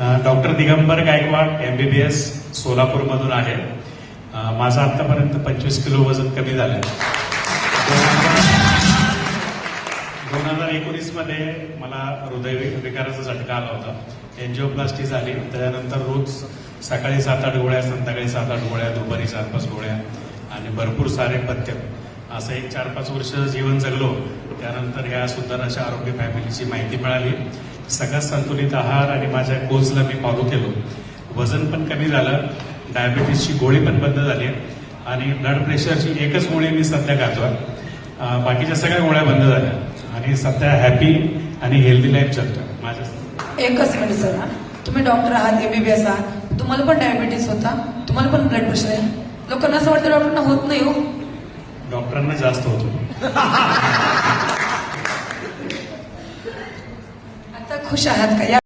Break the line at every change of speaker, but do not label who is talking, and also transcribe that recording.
Doctor Digambar Gaikwad MBBS सोलापूरमधून आहे. माझं आतापर्यंत पंचवीस किलो वजन कमी झालं दोन हजार एकोणीसमध्ये मला हृदय विकाराचा झटका आला होता. एन्जिओप्लास्टी झाली. त्यानंतर रोज सकाळी सात आठ गोळ्या संध्याकाळी सात आठ गोळ्या दुपारी चार पाच गोळ्या आणि भरपूर सारे पथ्य. असं एक चार पाच वर्ष जीवन जगलो. त्यानंतर ह्या सुंदर अशा आरोग्य फॅमिलीची माहिती मिळाली. सगळ्यात संतुलित आहार आणि माझ्या गोल्सला मी फॉलो केलो. वजन पण कमी झालं डायबिटीसची गोळी पण बंद झाली आणि ब्लड प्रेशरची एकच गोळी मी सध्या अं, बाकीच्या सगळ्या गोळ्या बंद झाल्या आणि सध्या हॅपी आणि हेल्दी लाईफ जगतोय. माझ्या
एकच मिनिट सर. तुम्ही डॉक्टर आहात एमबीबीएस आहात. तुम्हाला पण डायबिटीस होता तुम्हाला पण ब्लड प्रेशर आहे. लोकांना असं वाटतं डॉक्टरना होत नाही हो.
डॉक्टरांना जास्त होतो.
आता खुश आहात का? या